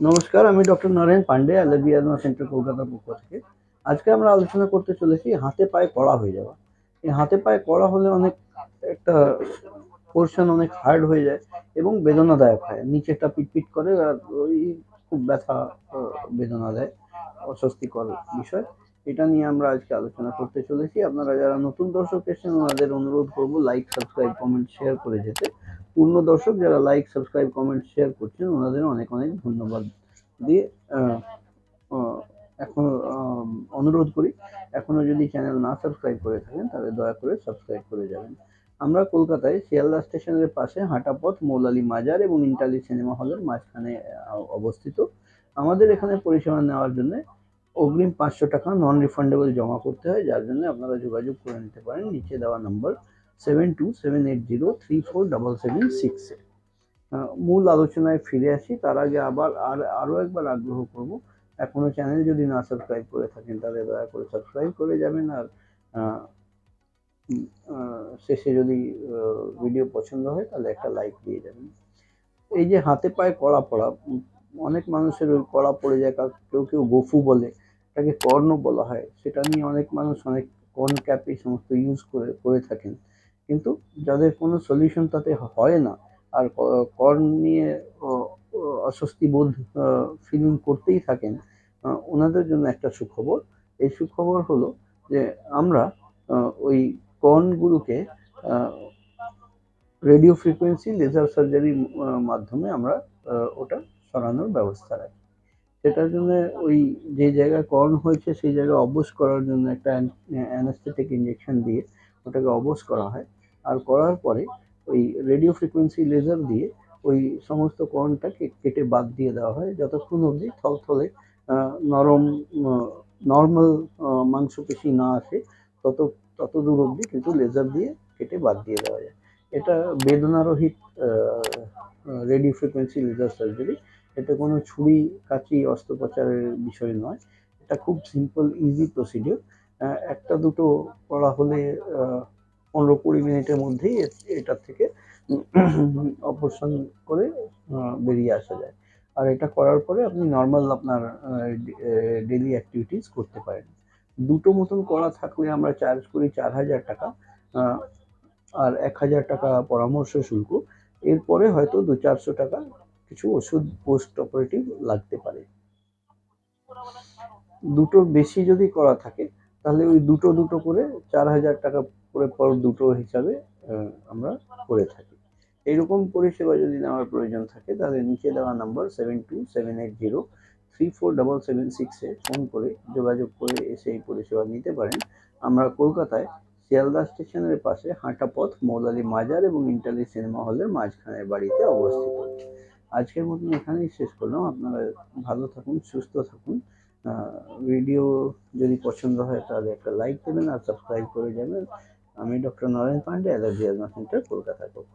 নমস্কার, আমি doctor Naren Pandey, allergy asthma centre কলকাতার পক্ষ থেকে। আজকে আমরা আলোচনা করতে চলেছি হাতে পায়ে কড়া হয়ে যাওয়া। এই হাতে পায়ে কড়া হলে অনেক একটা পোর্শন অনেক হার্ড হয়ে যায় এবং বেদনাদায়ক হয়। নিচেটা পিটপিট করে আর ওই খুব ব্যথা বেদনা দেয় অস্বস্তিকর বিষয়। এটা নিয়ে আমরা আজকে আলোচনা করতে চলেছি। আপনারা যারা নতুন দর্শক এসেছেন, ওনাদের অনুরোধ করব লাইক সাবস্ক্রাইব কমেন্ট শেয়ার করে যেতে। পূর্ণ দর্শক যারা লাইক সাবস্ক্রাইব কমেন্ট শেয়ার করছেন, ওনাদের অনেক অনেক ধন্যবাদ দিয়ে এখন অনুরোধ করি এখনও যদি চ্যানেল না সাবস্ক্রাইব করে থাকেন, তাহলে দয়া করে সাবস্ক্রাইব করে যাবেন। আমরা কলকাতায় শিয়ালদা স্টেশনের পাশে হাঁটাপথ, মৌলালি মাজার এবং ইন্টালি সিনেমা হলের মাঝখানে অবস্থিত। আমাদের এখানে পরিষেবা নেওয়ার জন্য অগ্রিম পাঁচশো টাকা নন রিফান্ডেবল জমা করতে হয়, যার জন্য আপনারা যোগাযোগ করে নিতে পারেন। নিচে দেওয়া number seven two seven eight zero three four double seven মূল আলোচনায় ফিরে আসি। তার আগে আবার আর, আরও একবার আগ্রহ করব। এখনও চ্যানেল যদি না সাবস্ক্রাইব করে থাকেন, তাহলে দয়া করে সাবস্ক্রাইব করে যাবেন। আর শেষে যদি ভিডিও পছন্দ হয়, তাহলে একটা লাইক দিয়ে যাবেন। এই যে হাতে পায়ে কড়া পড়া অনেক মানুষের ওই কড়া পড়ে যায় কেউ কেউ গফু বলে। এটাকে কর্ণ বলা হয়। সেটা নিয়ে অনেক মানুষ অনেক কর্ন ক্যাপ এই সমস্ত ইউজ করে করে থাকেন। কিন্তু যাদের কোনো সলিউশন তাতে হয় না, আর কর্ন নিয়ে অস্বস্তি বোধ ফিলিং করতেই থাকেন ওনাদের জন্য একটা সুখবর। এই সুখবর হলো যে আমরা ওই কর্নগুলোকে রেডিও ফ্রিকোয়েন্সি লেজার সার্জারির মাধ্যমে আমরা ওটা সরানোর ব্যবস্থা রাখি। সেটার জন্য ওই যে জায়গায় কর্ন হয়েছে, সেই জায়গায় অবশ করার জন্য একটা অ্যানাস্থেটিক ইঞ্জেকশন দিয়ে ওটাকে অবশ করা হয়। আর করার পরে ওই রেডিও ফ্রিকোয়েন্সি লেজার দিয়ে ওই সমস্ত কর্নটাকে কেটে বাদ দিয়ে দেওয়া হয়, যতক্ষণ অবধি থলথলে নরম নর্মাল মাংসপেশি না আসে, তত তত দূর অবধি কিন্তু লেজার দিয়ে কেটে বাদ দিয়ে দেওয়া যায়। এটা বেদনারহিত রেডিও ফ্রিকোয়েন্সি লেজার সার্জারি এতে কোনো ছুরি, কাঁচি, অস্ত্রোপচারের বিষয় নয়। এটা খুব সিম্পল ইজি প্রসিডিওর একটা দুটো করা হলে পনেরো কুড়ি মিনিটের মধ্যেই এটা থেকে অপারেশন করে বেরিয়ে আসা যায়। আর এটা করার পরে আপনি নর্মাল আপনার ডেলি অ্যাক্টিভিটিস করতে পারেন। দুটো মতন করা থাকলে আমরা চার্জ করি চার হাজার টাকা আর এক হাজার টাকা পরামর্শ শুল্ক। এরপরে হয়তো দু চারশো টাকা কিছু ওষুধ পোস্ট অপারেটিভ লাগতে পারে। দুটোর বেশি যদি করা থাকে, তাহলে ওই দুটো দুটো করে চার হাজার টাকা করে পর দুটো হিসাবে আমরা করে থাকি। এইরকম পরিষেবা যদি নেওয়ার প্রয়োজন থাকে, তাহলে নিচে দেওয়া number seven two seven eight zero three four double seven সিক্সে ফোন করে যোগাযোগ করে এসে এই পরিষেবা নিতে পারেন। আমরা কলকাতায় শিয়ালদা স্টেশনের পাশে হাঁটা পথ মৌলালি মাজার এবং ইন্টালি সিনেমা হলের মাঝখানের বাড়িতে অবস্থিত। আজকের মতন এখানেই শেষ করলাম। আপনারা ভালো থাকুন, সুস্থ থাকুন। ভিডিও যদি পছন্দ হয় তাহলে একটা লাইক দেবেন আর সাবস্ক্রাইব করে যাবেন। আমি doctor Naren Pandey allergy asthma centre কলকাতায় পক্ষ